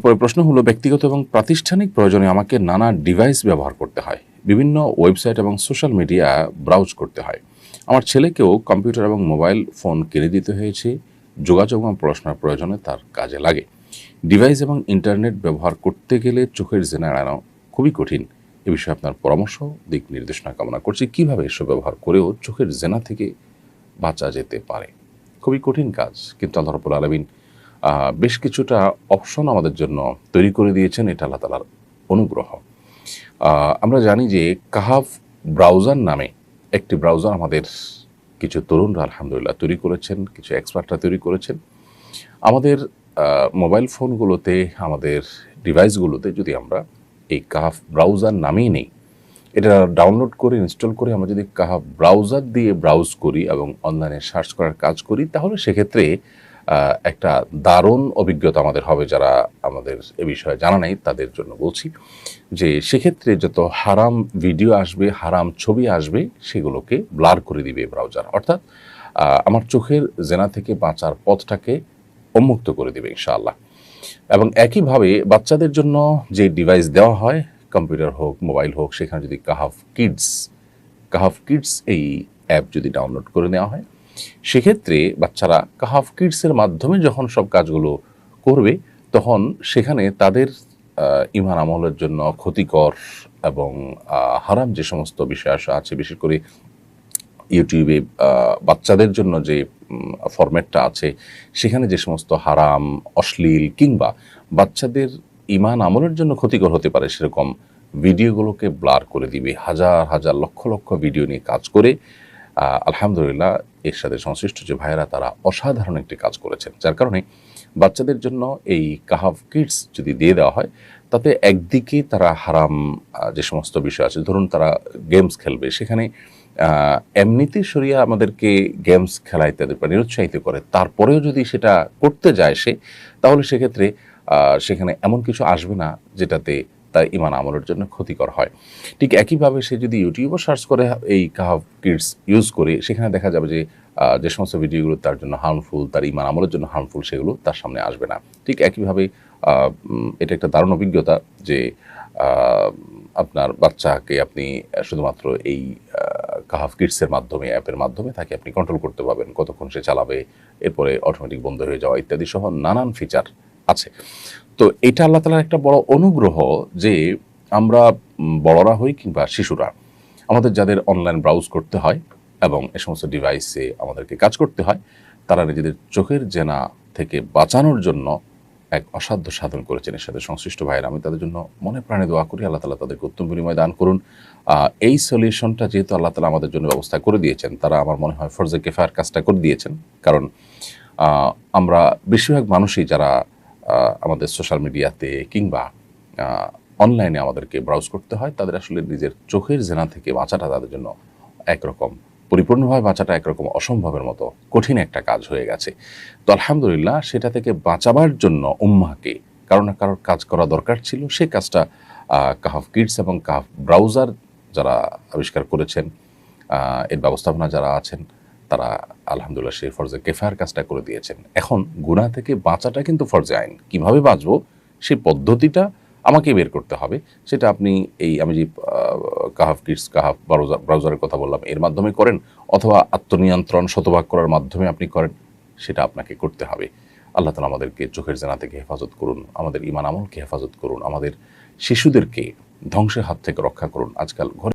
এরপরে প্রশ্ন হলো, ব্যক্তিগত এবং প্রাতিষ্ঠানিক প্রয়োজনে আমাকে নানা ডিভাইস ব্যবহার করতে হয়, বিভিন্ন ওয়েবসাইট এবং সোশ্যাল মিডিয়া ব্রাউজ করতে হয়। আমার ছেলেকেও কম্পিউটার এবং মোবাইল ফোন কিনে দিতে হয়েছে, যোগাযোগ এবং পড়াশোনার প্রয়োজনে তার কাজে লাগে। ডিভাইস এবং ইন্টারনেট ব্যবহার করতে গেলে চোখের জেনা এড়ানো খুবই কঠিন। এ বিষয়ে আপনার পরামর্শ, দিক নির্দেশনা কামনা করছি, কীভাবে এসব ব্যবহার করেও চোখের জেনা থেকে বাঁচা যেতে পারে? খুবই কঠিন কাজ, কিন্তু আল্লাহ রবুল আলমিন বেশ কিছুটা অপশন আমাদের জন্য তৈরি করে দিয়েছেন এটা আল্লাহ তালার অনুগ্রহ। আমরা জানি যে কাহাফ ব্রাউজার নামে একটি ব্রাউজার আমাদের কিছু তরুণরা আলহামদুলিল্লাহ তৈরি করেছেন, কিছু এক্সপার্টরা তৈরি করেছেন। আমাদের মোবাইল ফোনগুলোতে আমাদের ডিভাইসগুলোতে যদি আমরা এই কাহাফ ব্রাউজার নামেই নেই, এটা ডাউনলোড করে ইনস্টল করে আমরা যদি কাহা ব্রাউজার দিয়ে ব্রাউজ করি এবং অনলাইনে সার্চ করার কাজ করি, তাহলে সেক্ষেত্রে একটা দারুণ অভিজ্ঞতা আমাদের হবে যারা আমাদের এ বিষয়ে জানা নেই, তাদের জন্য বলছি যে সেক্ষেত্রে যত হারাম ভিডিও আসবে, হারাম ছবি আসবে, সেগুলোকে ব্লার করে দিবে ব্রাউজার অর্থাৎ আমার চোখের জেনা থেকে বাঁচার পথটাকে উন্মুক্ত করে দিবে ইনশাআল্লাহ। এবং একইভাবে বাচ্চাদের জন্য যে ডিভাইস দেওয়া হয় কম্পিউটার হোক মোবাইল হোক, সেখানে যদি কাহাফ কিডস কাহাফ কিডস এই অ্যাপ যদি ডাউনলোড করে নেওয়া হয় সেক্ষেত্রে বাচ্চারা কাহাফ কিডসের মাধ্যমে যখন সব কাজগুলো করবে, তখন সেখানে তাদের ইমান আমলের জন্য ক্ষতিকর এবং হারাম যে সমস্ত বিষয় আছে, বিশেষ করে ইউটিউবে বাচ্চাদের জন্য যে ফরম্যাটটা আছে, সেখানে যে সমস্ত হারাম, অশ্লীল কিংবা বাচ্চাদের ইমান আমলের জন্য ক্ষতিকর হতে পারে, সেরকম ভিডিওগুলোকে ব্লার করে দিবে, হাজার হাজার লক্ষ লক্ষ ভিডিও নিয়ে কাজ করে আলহামদুলিল্লাহ, এর সাথে সংশ্লিষ্ট যে ভাইয়েরা, তারা অসাধারণ একটি কাজ করেছেন। যার কারণে বাচ্চাদের জন্য এই কাহাফ কিডস যদি দিয়ে দেওয়া হয়, তাতে একদিকে তারা হারাম যে সমস্ত বিষয় আছে, ধরুন তারা গেমস খেলবে, সেখানে এমনিতে শরিয়া আমাদেরকে গেমস খেলা ইত্যাদি নিরুৎসাহিত করে, তারপরেও যদি সেটা করতে যায় সে, তাহলে সেক্ষেত্রে সেখানে এমন কিছু আসবে না যেটাতে তার ইমান আমলের জন্য ক্ষতিকর হয়। ঠিক একইভাবে সে যদি ইউটিউবও সার্চ করে, এই কাহাব কিডস ইউজ করে, সেখানে দেখা যাবে যে যে সমস্ত ভিডিওগুলো তার জন্য হার্মফুল তার ইমান আমলের জন্য হার্মফুল সেগুলো তার সামনে আসবে না। ঠিক একইভাবে এটা একটা দারুণ অভিজ্ঞতা যে আপনার বাচ্চাকে আপনি শুধুমাত্র এই কাহাফ কিডসের মাধ্যমে অ্যাপের মাধ্যমে তাকে আপনি কন্ট্রোল করতে পারবেন। কতক্ষণ সে চালাবে, এরপরে অটোমেটিক বন্ধ হয়ে যাওয়া ইত্যাদি সহ নানান ফিচার আছে। তো এটা আল্লাহ তালার একটা বড় অনুগ্রহ যে আমরা বড়রা হই কিংবা শিশুরা। আমাদের যাদের অনলাইন ব্রাউজ করতে হয় এবং এ সমস্ত ডিভাইসে আমাদেরকে কাজ করতে হয়, তারা নিজেদের চোখের জেনা থেকে বাঁচানোর জন্য এক অসাধ্য সাধন করেছেন। এর সাথে সংশ্লিষ্ট ভাইয়ের, আমি তাদের জন্য মনে প্রাণে দোয়া করি, আল্লাহ তালা তাদেরকে উত্তম বিনিময় দান করুন। এই সলিউশনটা যেহেতু আল্লাহ তালা আমাদের জন্য ব্যবস্থা করে দিয়েছেন, তারা আমার মনে হয় ফরজে কেফায়ার কাজটা করে দিয়েছেন। কারণ আমরা বেশিরভাগ মানুষই যারা আমাদের সোশ্যাল মিডিয়াতে কিংবা অনলাইনে আমাদেরকে ব্রাউজ করতে হয়। তাদের আসলে নিজের চোখের জেনা থেকে বাঁচাটা তাদের জন্য একরকম, পরিপূর্ণভাবে বাঁচাটা একরকম অসম্ভবের মতো কঠিন একটা কাজ হয়ে গেছে। তো আলহামদুলিল্লাহ সেটা থেকে বাঁচাবার জন্য উম্মাকে কারও না কারোর কাজ করা দরকার ছিল। সেই কাজটা কাহাফ কিডস এবং কাহাফ ব্রাউজার যারা আবিষ্কার করেছেন এর ব্যবস্থাপনা যারা আছেন তারা, আলহামদুলিল্লাহ, সেই ফরজে কেফায়ার কাজটা করে দিয়েছেন। এখন গুনাহ থেকে বাঁচাটা কিন্তু ফরজে আইন। কীভাবে বাঁচবো? সেই পদ্ধতিটা আমাকে বের করতে হবে। সেটা আপনি এই, আমি যে কাহাফ কিডস, কাহাফ ব্রাউজার, ব্রাউজারের কথা বললাম, এর মাধ্যমে করেন অথবা আত্মনিয়ন্ত্রণ শতভাগ করার মাধ্যমে আপনি করেন, সেটা আপনাকে করতে হবে। আল্লাহ তালা আমাদেরকে চোখের জানা থেকে হেফাজত করুন, আমাদের ইমান আমলকে হেফাজত করুন, আমাদের শিশুদেরকে ধ্বংসের হাত থেকে রক্ষা করুন। আজকাল ঘরে